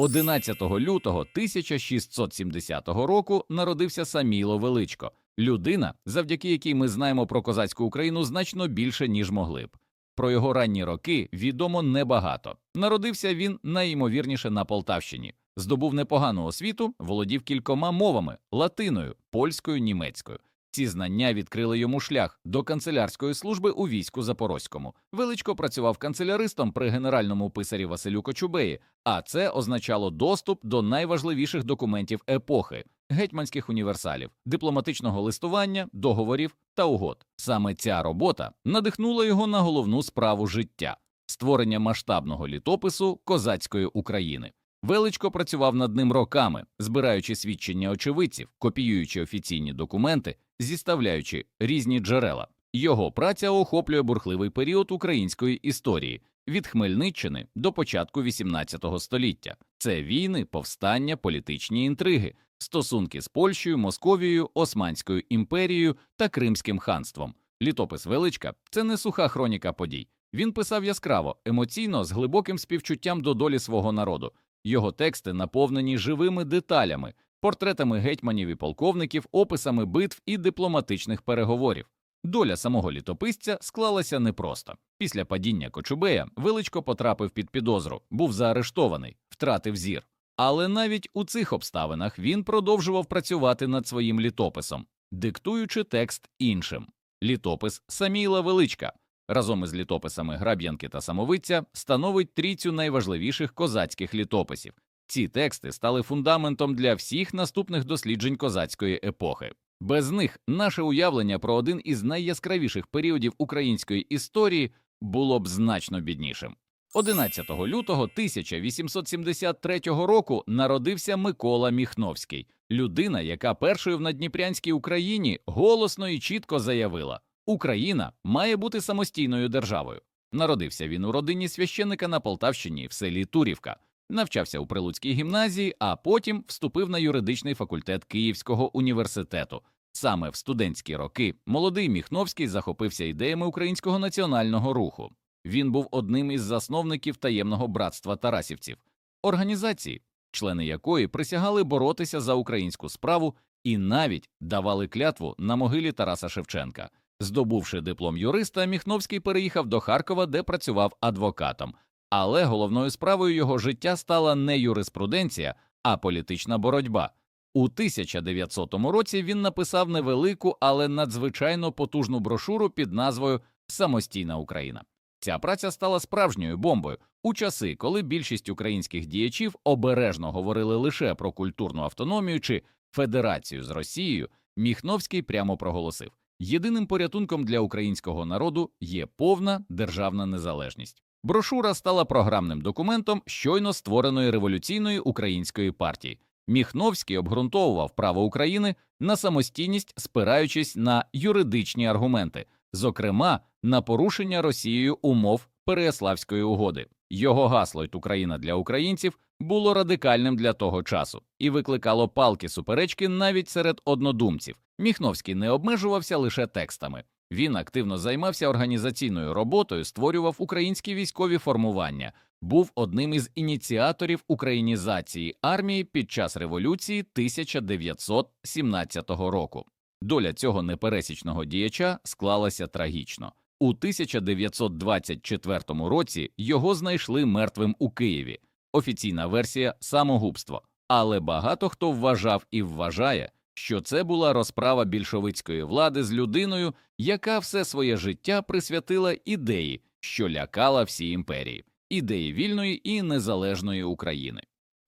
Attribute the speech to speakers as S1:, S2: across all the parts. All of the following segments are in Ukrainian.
S1: 11 лютого 1670 року народився Саміло Величко, людина, завдяки якій ми знаємо про козацьку Україну значно більше, ніж могли б. Про його ранні роки відомо небагато. Народився він найімовірніше на Полтавщині, здобув непогану освіту, володів кількома мовами латиною, польською, німецькою. Ці знання відкрили йому шлях до канцелярської служби у війську Запорозькому. Величко працював канцеляристом при генеральному писарі Василю Кочубеї, а це означало доступ до найважливіших документів епохи гетьманських універсалів, дипломатичного листування, договорів та угод. Саме ця робота надихнула його на головну справу життя створення масштабного літопису козацької України. Величко працював над ним роками, збираючи свідчення очевидців, копіюючи офіційні документи, зіставляючи різні джерела. Його праця охоплює бурхливий період української історії від Хмельниччини до початку XVIII століття. Це війни, повстання, політичні інтриги, стосунки з Польщею, Московією, Османською імперією та Кримським ханством. Літопис Величка це не суха хроніка подій. Він писав яскраво, емоційно, з глибоким співчуттям до долі свого народу. Його тексти наповнені живими деталями, портретами гетьманів і полковників, описами битв і дипломатичних переговорів. Доля самого літописця склалася непросто. Після падіння Кочубея Величко потрапив під підозру, був заарештований, втратив зір. Але навіть у цих обставинах він продовжував працювати над своїм літописом, диктуючи текст іншим. Літопис Саміла Величка разом із літописами Граб'янки та Самовиця становить трійцю найважливіших козацьких літописів. Ці тексти стали фундаментом для всіх наступних досліджень козацької епохи. Без них наше уявлення про один із найяскравіших періодів української історії було б значно біднішим. 11 лютого 1873 року народився Микола Міхновський, людина, яка першою в надніпрянській Україні голосно і чітко заявила: Україна має бути самостійною державою. Народився він у родині священика на Полтавщині в селі Турівка, навчався у Прилуцькій гімназії, а потім вступив на юридичний факультет Київського університету. Саме в студентські роки молодий Міхновський захопився ідеями українського національного руху. Він був одним із засновників таємного братства Тарасівців, організації, члени якої присягали боротися за українську справу і навіть давали клятву на могилі Тараса Шевченка. Здобувши диплом юриста, Міхновський переїхав до Харкова, де працював адвокатом. Але головною справою його життя стала не юриспруденція, а політична боротьба. У 1900 році він написав невелику, але надзвичайно потужну брошуру під назвою Самостійна Україна. Ця праця стала справжньою бомбою у часи, коли більшість українських діячів обережно говорили лише про культурну автономію чи федерацію з Росією. Міхновський прямо проголосив: єдиним порятунком для українського народу є повна державна незалежність. Брошура стала програмним документом щойно створеної революційної української партії. Міхновський обґрунтовував право України на самостійність, спираючись на юридичні аргументи, зокрема на порушення Росією умов Переяславської угоди. Його гасло «Т Україна для українців було радикальним для того часу і викликало палки суперечки навіть серед однодумців. Міхновський не обмежувався лише текстами. Він активно займався організаційною роботою, створював українські військові формування, був одним із ініціаторів українізації армії під час революції 1917 року. Доля цього непересічного діяча склалася трагічно. У 1924 році його знайшли мертвим у Києві. Офіційна версія самогубство, але багато хто вважав і вважає, що це була розправа більшовицької влади з людиною, яка все своє життя присвятила ідеї, що лякала всі імперії, ідеї вільної і незалежної України.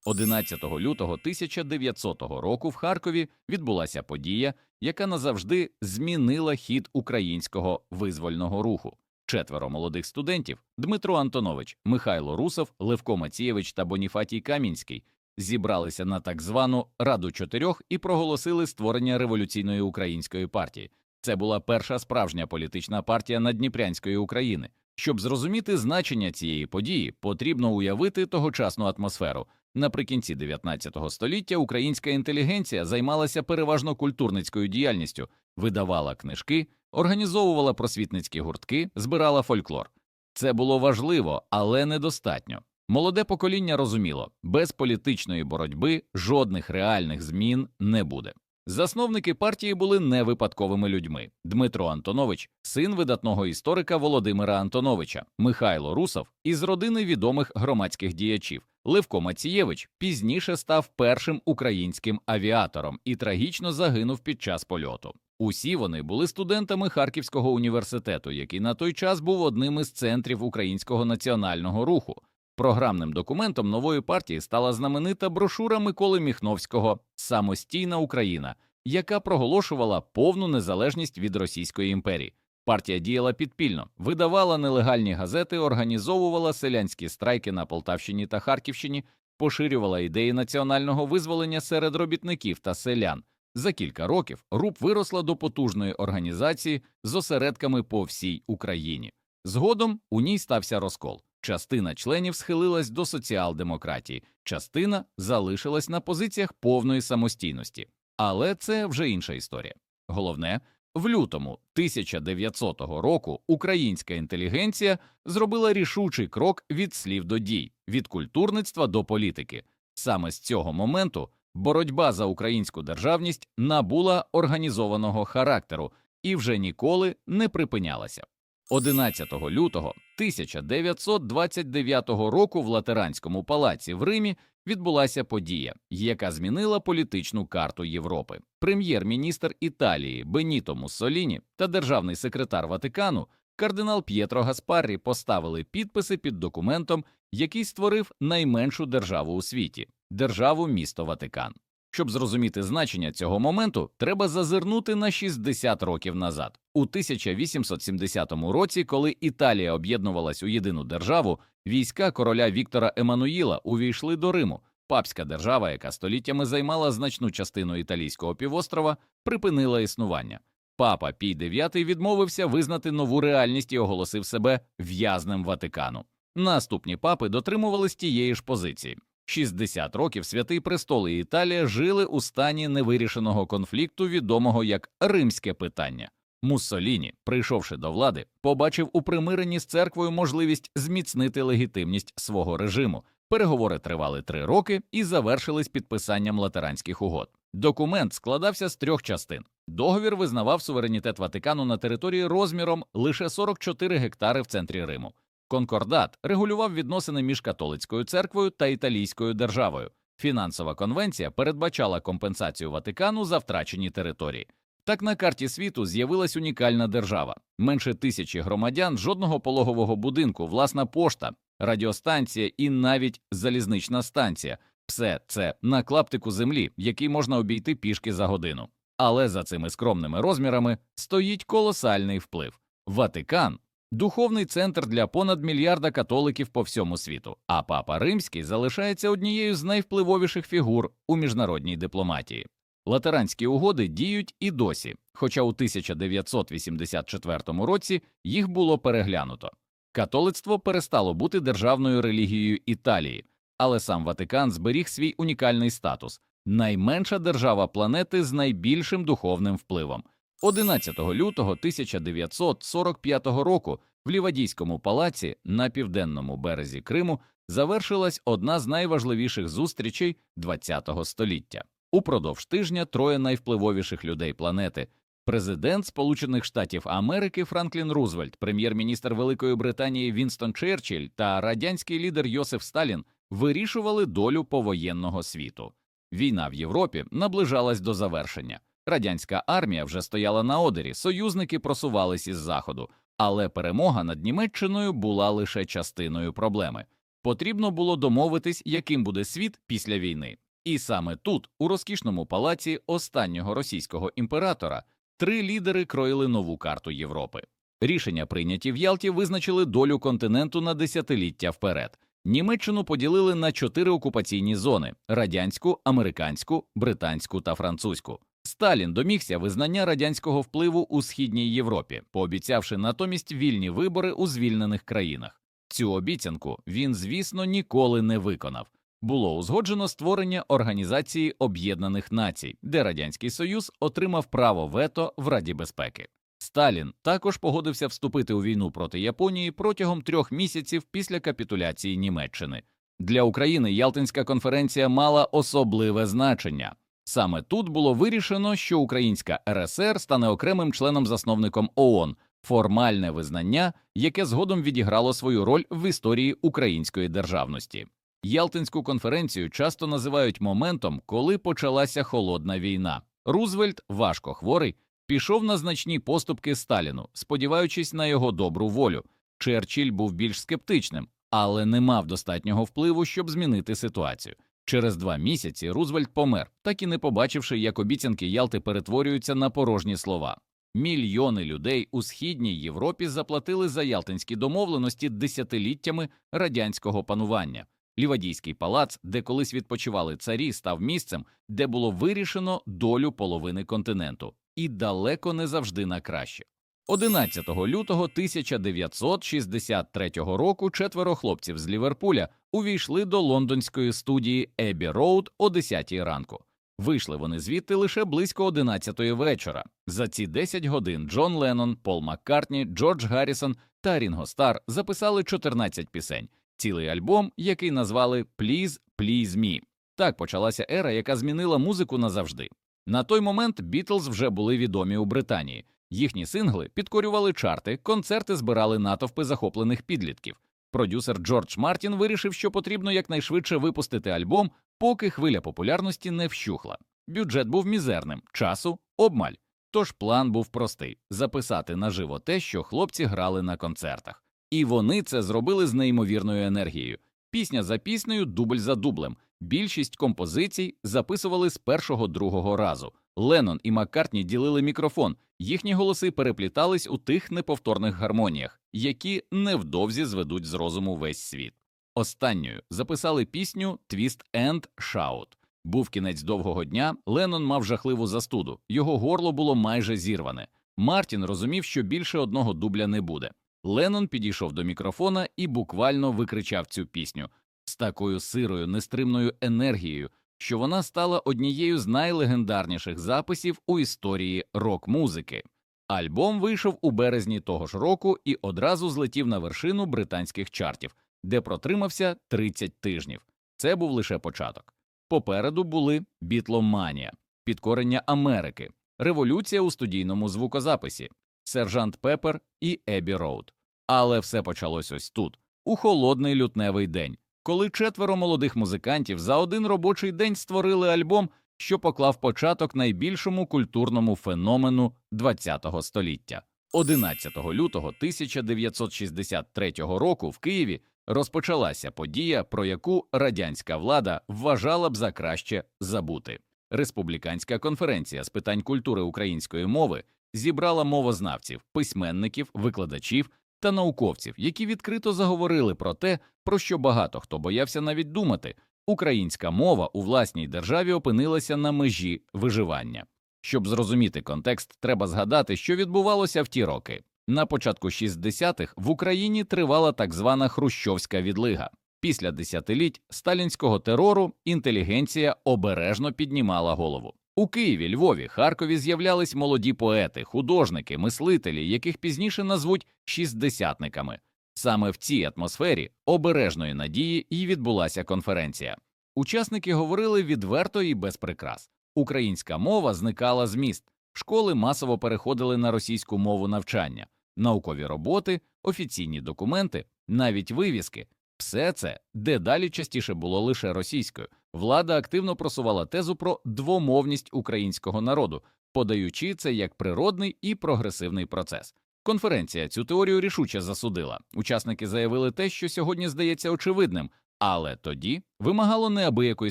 S1: 11 лютого 1900 року в Харкові відбулася подія, яка назавжди змінила хід українського визвольного руху. Четверо молодих студентів Дмитро Антонович, Михайло Русов, Левко Мацієвич та Боніфатій Камінський зібралися на так звану Раду чотирьох і проголосили створення революційної української партії. Це була перша справжня політична партія Надніпрянської України. Щоб зрозуміти значення цієї події, потрібно уявити тогочасну атмосферу. Наприкінці 19 століття українська інтелігенція займалася переважно культурницькою діяльністю, видавала книжки, організовувала просвітницькі гуртки, збирала фольклор. Це було важливо, але недостатньо. Молоде покоління розуміло, без політичної боротьби жодних реальних змін не буде. Засновники партії були не випадковими людьми. Дмитро Антонович, син видатного історика Володимира Антоновича, Михайло Русов із родини відомих громадських діячів. Левко Мацієвич пізніше став першим українським авіатором і трагічно загинув під час польоту. Усі вони були студентами Харківського університету, який на той час був одним із центрів українського національного руху. Програмним документом нової партії стала знаменита брошура Миколи Міхновського Самостійна Україна, яка проголошувала повну незалежність від Російської імперії. Партія діяла підпільно, видавала нелегальні газети, організовувала селянські страйки на Полтавщині та Харківщині, поширювала ідеї національного визволення серед робітників та селян. За кілька років РУП виросла до потужної організації з осередками по всій Україні. Згодом у ній стався розкол. Частина членів схилилась до соціал-демократії, частина залишилась на позиціях повної самостійності. Але це вже інша історія. Головне, в лютому 1900 року українська інтелігенція зробила рішучий крок від слів до дій, від культурництва до політики. Саме з цього моменту боротьба за українську державність набула організованого характеру і вже ніколи не припинялася. 11 лютого 1929 року в Латеранському палаці в Римі відбулася подія, яка змінила політичну карту Європи. Прем'єр-міністр Італії Беніто Муссоліні та державний секретар Ватикану кардинал П'єтро Гаспаррі поставили підписи під документом, який створив найменшу державу у світі державу місто Ватикан. Щоб зрозуміти значення цього моменту, треба зазирнути на 60 років назад. У 1870 році, коли Італія об'єднувалась у єдину державу, війська короля Віктора Еммануїла увійшли до Риму. Папська держава, яка століттями займала значну частину італійського півострова, припинила існування. Папа Пій IX відмовився визнати нову реальність і оголосив себе в'язнем Ватикану. Наступні папи дотримувались тієї ж позиції. 60 років святий престол і Італія жили у стані невирішеного конфлікту, відомого як Римське питання. Муссоліні, прийшовши до влади, побачив у примиренні з церквою можливість зміцнити легітимність свого режиму. Переговори тривали три роки і завершились підписанням латеранських угод. Документ складався з трьох частин. Договір визнавав суверенітет Ватикану на території розміром лише 44 гектари в центрі Риму. Конкордат регулював відносини між католицькою церквою та італійською державою. Фінансова конвенція передбачала компенсацію Ватикану за втрачені території. Так на карті світу з'явилась унікальна держава, менше тисячі громадян, жодного пологового будинку, власна пошта, радіостанція і навіть залізнична станція. Все це на клаптику землі, який можна обійти пішки за годину. Але за цими скромними розмірами стоїть колосальний вплив. Ватикан духовний центр для понад мільярда католиків по всьому світу, а папа римський залишається однією з найвпливовіших фігур у міжнародній дипломатії. Латеранські угоди діють і досі, хоча у 1984 році їх було переглянуто. Католицтво перестало бути державною релігією Італії, але сам Ватикан зберіг свій унікальний статус найменша держава планети з найбільшим духовним впливом. 11 лютого 1945 року в Лівадійському палаці на південному березі Криму завершилась одна з найважливіших зустрічей ХХ століття. Упродовж тижня троє найвпливовіших людей планети президент Сполучених Штатів Америки Франклін Рузвельт, прем'єр-міністр Великої Британії Вінстон Черчилль та радянський лідер Йосиф Сталін вирішували долю повоєнного світу. Війна в Європі наближалась до завершення. Радянська армія вже стояла на одері, союзники просувались із заходу, але перемога над Німеччиною була лише частиною проблеми. Потрібно було домовитись, яким буде світ після війни. І саме тут, у розкішному палаці останнього російського імператора, три лідери кроїли нову карту Європи. Рішення, прийняті в Ялті, визначили долю континенту на десятиліття вперед. Німеччину поділили на чотири окупаційні зони: радянську, американську, британську та французьку. Сталін домігся визнання радянського впливу у східній Європі, пообіцявши натомість вільні вибори у звільнених країнах. Цю обіцянку він, звісно, ніколи не виконав. Було узгоджено створення Організації Об'єднаних Націй, де Радянський Союз отримав право вето в Раді безпеки. Сталін також погодився вступити у війну проти Японії протягом трьох місяців після капітуляції Німеччини. Для України Ялтинська конференція мала особливе значення. Саме тут було вирішено, що Українська РСР стане окремим членом-засновником ООН, формальне визнання, яке згодом відіграло свою роль в історії української державності. Ялтинську конференцію часто називають моментом, коли почалася холодна війна. Рузвельт, важко хворий, пішов на значні поступки Сталіну, сподіваючись на його добру волю. Черчилль був більш скептичним, але не мав достатнього впливу, щоб змінити ситуацію. Через два місяці Рузвельт помер, так і не побачивши, як обіцянки Ялти перетворюються на порожні слова. Мільйони людей у східній Європі заплатили за ялтинські домовленості десятиліттями радянського панування. Лівадійський палац, де колись відпочивали царі, став місцем, де було вирішено долю половини континенту, і далеко не завжди на краще. 11 лютого 1963 року четверо хлопців з Ліверпуля увійшли до лондонської студії Ебі Роуд о 10 ранку. Вийшли вони звідти лише близько 11 вечора. За ці 10 годин Джон Леннон, Пол Маккартні, Джордж Гаррісон та Рінго Стар записали 14 пісень, цілий альбом, який назвали «Please, Please Me». Так почалася ера, яка змінила музику назавжди. На той момент Бітлз вже були відомі у Британії. Їхні сингли підкорювали чарти, концерти збирали натовпи захоплених підлітків. Продюсер Джордж Мартін вирішив, що потрібно якнайшвидше випустити альбом, поки хвиля популярності не вщухла. Бюджет був мізерним, часу обмаль. Тож план був простий записати наживо те, що хлопці грали на концертах. І вони це зробили з неймовірною енергією. Пісня за піснею, дубль за дублем. Більшість композицій записували з першого другого разу. Леннон і Маккартні ділили мікрофон, їхні голоси переплітались у тих неповторних гармоніях, які невдовзі зведуть з розуму весь світ. Останньою записали пісню «Twist and Shout». Був кінець довгого дня. Леннон мав жахливу застуду, його горло було майже зірване. Мартін розумів, що більше одного дубля не буде. Леннон підійшов до мікрофона і буквально викричав цю пісню з такою сирою, нестримною енергією, що вона стала однією з найлегендарніших записів у історії рок-музики. Альбом вийшов у березні того ж року і одразу злетів на вершину британських чартів, де протримався 30 тижнів. Це був лише початок. Попереду були бітломанія, підкорення Америки, революція у студійному звукозаписі, сержант Пепер і Ебі Роуд. Але все почалось ось тут, у холодний лютневий день, коли четверо молодих музикантів за один робочий день створили альбом, що поклав початок найбільшому культурному феномену ХХ століття. 11 лютого 1963 року в Києві розпочалася подія, про яку радянська влада вважала б за краще забути. Республіканська конференція з питань культури української мови зібрала мовознавців, письменників, викладачів та науковців, які відкрито заговорили про те, про що багато хто боявся навіть думати. Українська мова у власній державі опинилася на межі виживання. Щоб зрозуміти контекст, треба згадати, що відбувалося в ті роки. На початку 60-х в Україні тривала так звана хрущовська відлига. Після десятиліть сталінського терору інтелігенція обережно піднімала голову. У Києві, Львові, Харкові з'являлись молоді поети, художники, мислителі, яких пізніше назвуть шістдесятниками. Саме в цій атмосфері обережної надії і відбулася конференція. Учасники говорили відверто і без прикрас. Українська мова зникала з міст, школи масово переходили на російську мову навчання, наукові роботи, офіційні документи, навіть вивіски. Все це дедалі частіше було лише російською. Влада активно просувала тезу про двомовність українського народу, подаючи це як природний і прогресивний процес. Конференція цю теорію рішуче засудила. Учасники заявили те, що сьогодні здається очевидним, але тоді вимагало неабиякої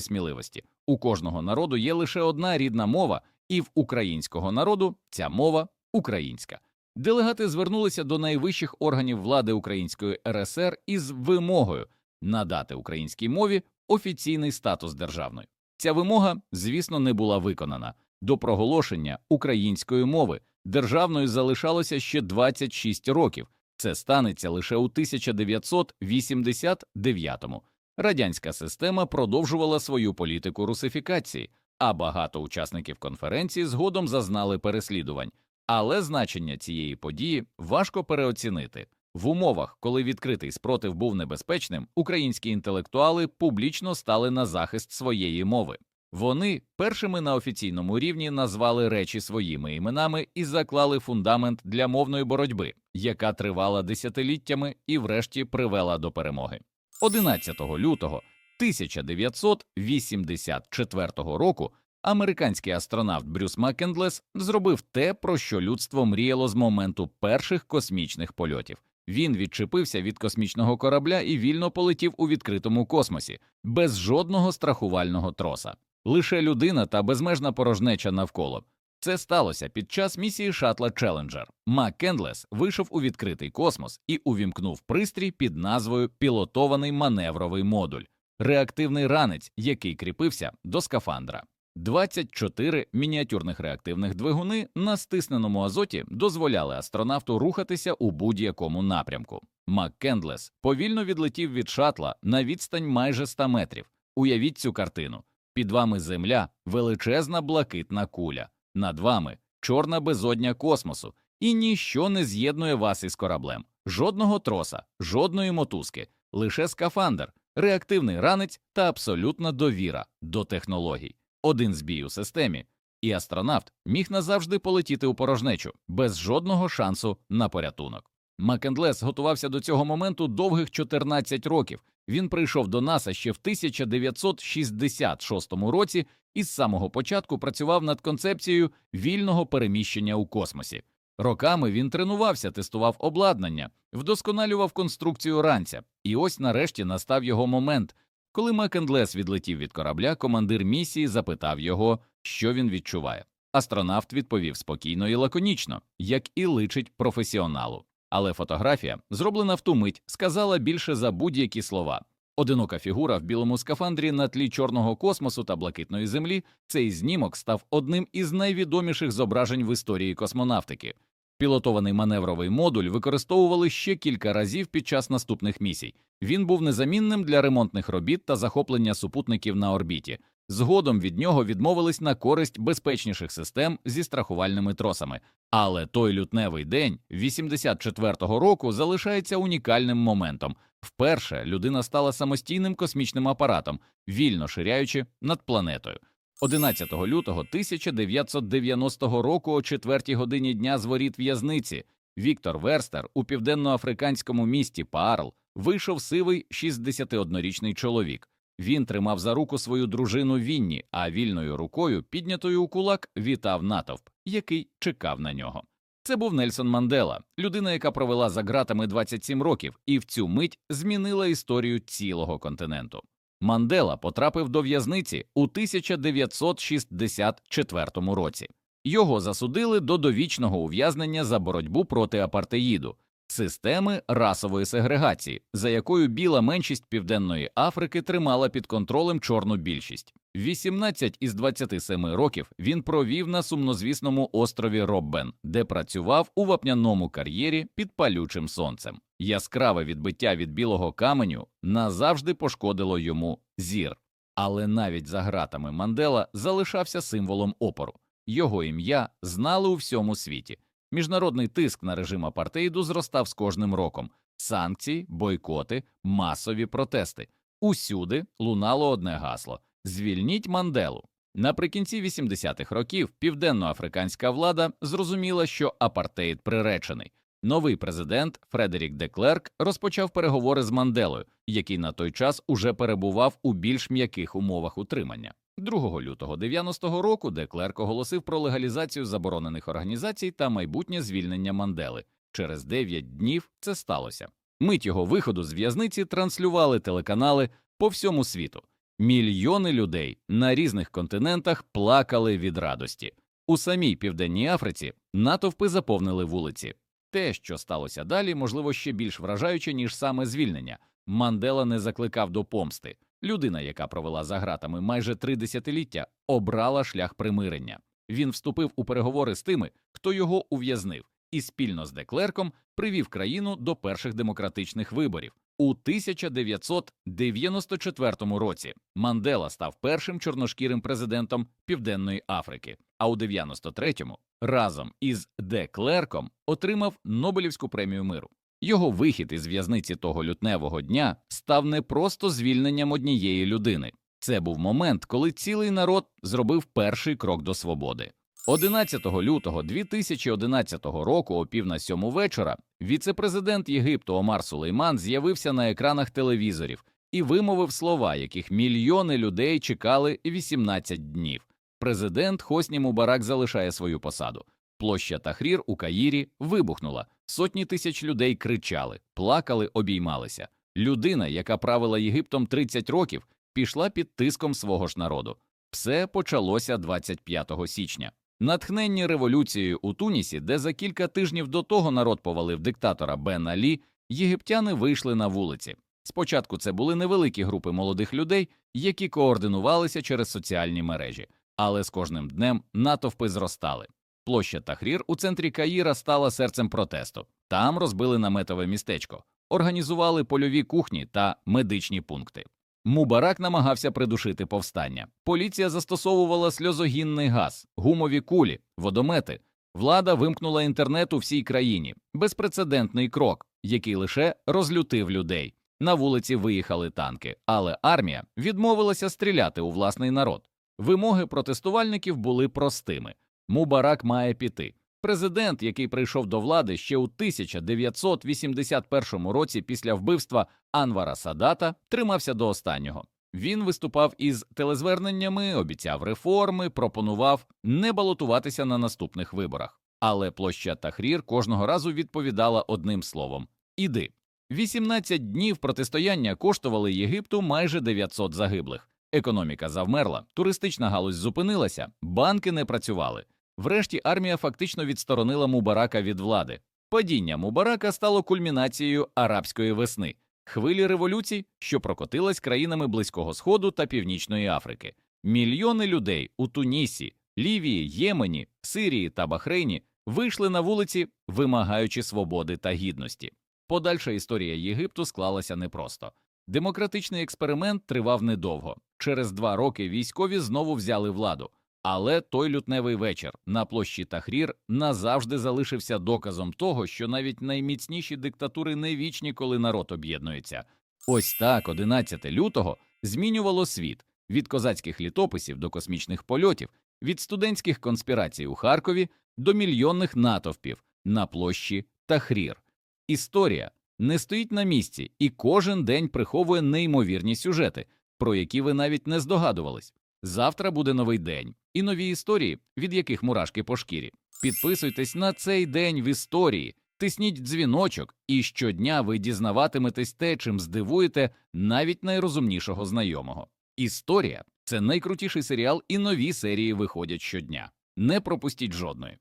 S1: сміливості. У кожного народу є лише одна рідна мова, і в українського народу ця мова українська. Делегати звернулися до найвищих органів влади Української РСР із вимогою надати українській мові офіційний статус державної. Ця вимога, звісно, не була виконана. До проголошення української мови державною залишалося ще 26 років. Це станеться лише у 1989-му. Радянська система продовжувала свою політику русифікації, а багато учасників конференції згодом зазнали переслідувань. Але значення цієї події важко переоцінити. В умовах, коли відкритий спротив був небезпечним, українські інтелектуали публічно стали на захист своєї мови. Вони першими на офіційному рівні назвали речі своїми іменами і заклали фундамент для мовної боротьби, яка тривала десятиліттями і, врешті, привела до перемоги. 11 лютого 1984 року американський астронавт Брюс Маккендлес зробив те, про що людство мріяло з моменту перших космічних польотів. Він відчепився від космічного корабля і вільно полетів у відкритому космосі, без жодного страхувального троса. Лише людина та безмежна порожнеча навколо. Це сталося під час місії шатла Челенджер. Мак Кендлес вийшов у відкритий космос і увімкнув пристрій під назвою Пілотований маневровий модуль, реактивний ранець, який кріпився до скафандра. 24 мініатюрних реактивних двигуни на стисненому азоті дозволяли астронавту рухатися у будь-якому напрямку. Мак Кендлес повільно відлетів від шатла на відстань майже 100 метрів. Уявіть цю картину. Під вами земля, величезна блакитна куля, над вами чорна безодня космосу, і ніщо не з'єднує вас із кораблем. Жодного троса, жодної мотузки, лише скафандр, реактивний ранець та абсолютна довіра до технологій. Один збій у системі, і астронавт міг назавжди полетіти у порожнечу без жодного шансу на порятунок. Макендлес готувався до цього моменту довгих 14 років. Він прийшов до НАСА ще в 1966 році і з самого початку працював над концепцією вільного переміщення у космосі. Роками він тренувався, тестував обладнання, вдосконалював конструкцію ранця, і ось нарешті настав його момент. Коли Макендлес відлетів від корабля, командир місії запитав його, що він відчуває. Астронавт відповів спокійно і лаконічно, як і личить професіоналу. Але фотографія, зроблена в ту мить, сказала більше за будь-які слова. Одинока фігура в білому скафандрі на тлі чорного космосу та блакитної землі. Цей знімок став одним із найвідоміших зображень в історії космонавтики. Пілотований маневровий модуль використовували ще кілька разів під час наступних місій. Він був незамінним для ремонтних робіт та захоплення супутників на орбіті. Згодом від нього відмовились на користь безпечніших систем зі страхувальними тросами. Але той лютневий день 84-го року залишається унікальним моментом. Вперше людина стала самостійним космічним апаратом, вільно ширяючи над планетою. 11 лютого 1990 року о 4 годині дня з воріт в'язниці Віктор Верстер у південноафриканському місті Паарл вийшов сивий 61-річний чоловік. Він тримав за руку свою дружину Вінні, а вільною рукою, піднятою у кулак, вітав натовп, який чекав на нього. Це був Нельсон Мандела, людина, яка провела за ґратами 27 років і в цю мить змінила історію цілого континенту. Мандела потрапив до в'язниці у 1964 році. Його засудили до довічного ув'язнення за боротьбу проти апартеїду, системи расової сегрегації, за якою біла меншість Південної Африки тримала під контролем чорну більшість. 18 із 27 років він провів на сумнозвісному острові Роббен, де працював у вапняному кар'єрі під палючим сонцем. Яскраве відбиття від білого каменю назавжди пошкодило йому зір. Але навіть за ґратами Мандела залишався символом опору. Його ім'я знали у всьому світі. Міжнародний тиск на режим апартеїду зростав з кожним роком. Санкції, бойкоти, масові протести. Усюди лунало одне гасло звільніть Манделу. Наприкінці 80-х років південноафриканська влада зрозуміла, що апартеїд приречений. Новий президент Фредерік Деклерк розпочав переговори з Манделою, який на той час уже перебував у більш м'яких умовах утримання. 2 лютого 90-го року Деклерк оголосив про легалізацію заборонених організацій та майбутнє звільнення Мандели. Через 9 днів це сталося. Мить його виходу з в'язниці транслювали телеканали по всьому світу. Мільйони людей на різних континентах плакали від радості. У самій південній Африці натовпи заповнили вулиці. Те, що сталося далі, можливо, ще більш вражаюче, ніж саме звільнення. Мандела не закликав до помсти. Людина, яка провела за ґратами майже три десятиліття, обрала шлях примирення. Він вступив у переговори з тими, хто його ув'язнив, і спільно з Деклерком привів країну до перших демократичних виборів. У 1994 році Мандела став першим чорношкірим президентом Південної Африки, а у 93-му разом із Деклерком отримав Нобелівську премію миру. Його вихід із в'язниці того лютневого дня став не просто звільненням однієї людини. Це був момент, коли цілий народ зробив перший крок до свободи. 11 лютого 2011 року, о пів на сьому вечора, віце-президент Єгипту Омар Сулейман з'явився на екранах телевізорів і вимовив слова, яких мільйони людей чекали 18 днів. Президент Хосні Мубарак залишає свою посаду. Площа Тахрір у Каїрі вибухнула. Сотні тисяч людей кричали, плакали, обіймалися. Людина, яка правила Єгиптом 30 років, пішла під тиском свого ж народу. Все почалося 25 січня. Натхненні революцією у Тунісі, де за кілька тижнів до того народ повалив диктатора Бен Алі, єгиптяни вийшли на вулиці. Спочатку це були невеликі групи молодих людей, які координувалися через соціальні мережі, але з кожним днем натовпи зростали. Площа Тахрір у центрі Каїра стала серцем протесту. Там розбили наметове містечко, організували польові кухні та медичні пункти. Мубарак намагався придушити повстання. Поліція застосовувала сльозогінний газ, гумові кулі, водомети. Влада вимкнула інтернет у всій країні. Безпрецедентний крок, який лише розлютив людей. На вулиці виїхали танки, але армія відмовилася стріляти у власний народ. Вимоги протестувальників були простими. Мубарак має піти. Президент, який прийшов до влади ще у 1981 році після вбивства Анвара Садата, тримався до останнього. Він виступав із телезверненнями, обіцяв реформи, пропонував не балотуватися на наступних виборах. Але площа Тахрір кожного разу відповідала одним словом Іди. 18 днів протистояння коштували Єгипту майже 900 загиблих. Економіка завмерла, туристична галузь зупинилася, банки не працювали. Врешті армія фактично відсторонила Мубарака від влади. Падіння Мубарака стало кульмінацією арабської весни, хвилі революцій, що прокотилась країнами Близького Сходу та Північної Африки. Мільйони людей у Тунісі, Лівії, Ємені, Сирії та Бахрейні вийшли на вулиці, вимагаючи свободи та гідності. Подальша історія Єгипту склалася непросто. Демократичний експеримент тривав недовго. Через два роки військові знову взяли владу. Але той лютневий вечір на площі Тахрір назавжди залишився доказом того, що навіть найміцніші диктатури не вічні, коли народ об'єднується. Ось так, 11 лютого змінювало світ від козацьких літописів до космічних польотів, від студентських конспірацій у Харкові до мільйонних натовпів на площі Тахрір. Історія не стоїть на місці і кожен день приховує неймовірні сюжети, про які ви навіть не здогадувались. Завтра буде новий день і нові історії, від яких мурашки по шкірі. Підписуйтесь на цей день в історії, тисніть дзвіночок, і щодня ви дізнаватиметесь те, чим здивуєте навіть найрозумнішого знайомого. Історія це найкрутіший серіал, і нові серії виходять щодня. Не пропустіть жодної.